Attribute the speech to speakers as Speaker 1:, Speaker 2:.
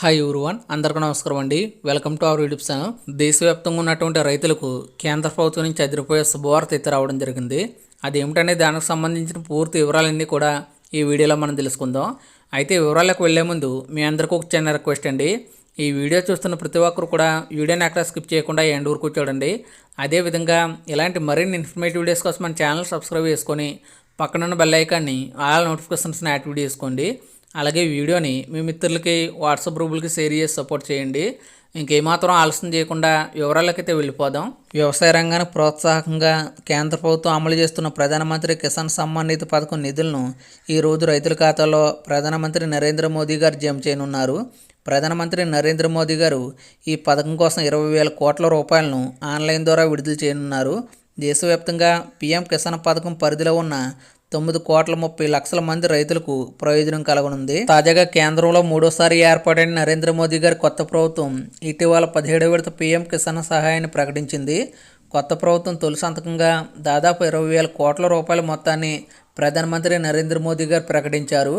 Speaker 1: Hi one అందరికీ నమస్కారం అండి. Welcome to our YouTube channel దేశవ్యాప్తంగా ఉన్నటువంటి రైతులకు కేంద్ర ప్రభుత్వం నుంచి అదిరిపోయే శుభవార్త అయితే రావడం జరిగింది. అదేమిటనే దానికి సంబంధించిన పూర్తి వివరాలన్నీ కూడా ఈ వీడియోలో మనం తెలుసుకుందాం. అయితే వివరాలకు వెళ్ళే ముందు మీ అందరికీ ఒక చిన్న రిక్వెస్ట్ అండి. ఈ వీడియో చూస్తున్న ప్రతి ఒక్కరు కూడా వీడియోని అక్కడ స్కిప్ చేయకుండా ఎండ్ వరకు చూడండి అదేవిధంగా ఇలాంటి మరిన్ని ఇన్ఫర్మేటివ్ వీడియోస్ కోసం మన ఛానల్ సబ్స్క్రైబ్ చేసుకొని పక్కనున్న బెల్ ఐకాన్ని ఆల్ నోటిఫికేషన్స్ని యాక్టివేట్ చేసుకోండి. అలాగే వీడియోని మీ మిత్రులకి వాట్సాప్ గ్రూపులకి షేర్ చేసి సపోర్ట్ చేయండి. ఇంకేమాత్రం ఆలస్యం చేయకుండా వివరాలకైతే వెళ్ళిపోదాం. వ్యవసాయ రంగానికి ప్రోత్సాహకంగా కేంద్ర ప్రభుత్వం అమలు చేస్తున్న ప్రధానమంత్రి కిసాన్ సమ్మాన్ నిధి పథకం నిధులను ఈరోజు రైతుల ఖాతాలో ప్రధానమంత్రి నరేంద్ర మోదీ గారు జమ చేయనున్నారు. ప్రధానమంత్రి నరేంద్ర మోదీ గారు ఈ పథకం కోసం ఇరవై వేల కోట్ల రూపాయలను ఆన్లైన్ ద్వారా విడుదల చేయనున్నారు. దేశవ్యాప్తంగా పీఎం కిసాన్ పథకం పరిధిలో ఉన్న తొమ్మిది కోట్ల ముప్పై లక్షల మంది రైతులకు ప్రయోజనం కలగనుంది. తాజాగా కేంద్రంలో మూడోసారి ఏర్పాటైన నరేంద్ర మోదీ గారి కొత్త ప్రభుత్వం ఇటీవల పదిహేడు విడత పీఎం కిసాన్ సహాయాన్ని ప్రకటించింది. కొత్త ప్రభుత్వం తొలి సంతకంగా దాదాపు ఇరవై వేల కోట్ల రూపాయల మొత్తాన్ని ప్రధానమంత్రి నరేంద్ర మోదీ గారు ప్రకటించారు.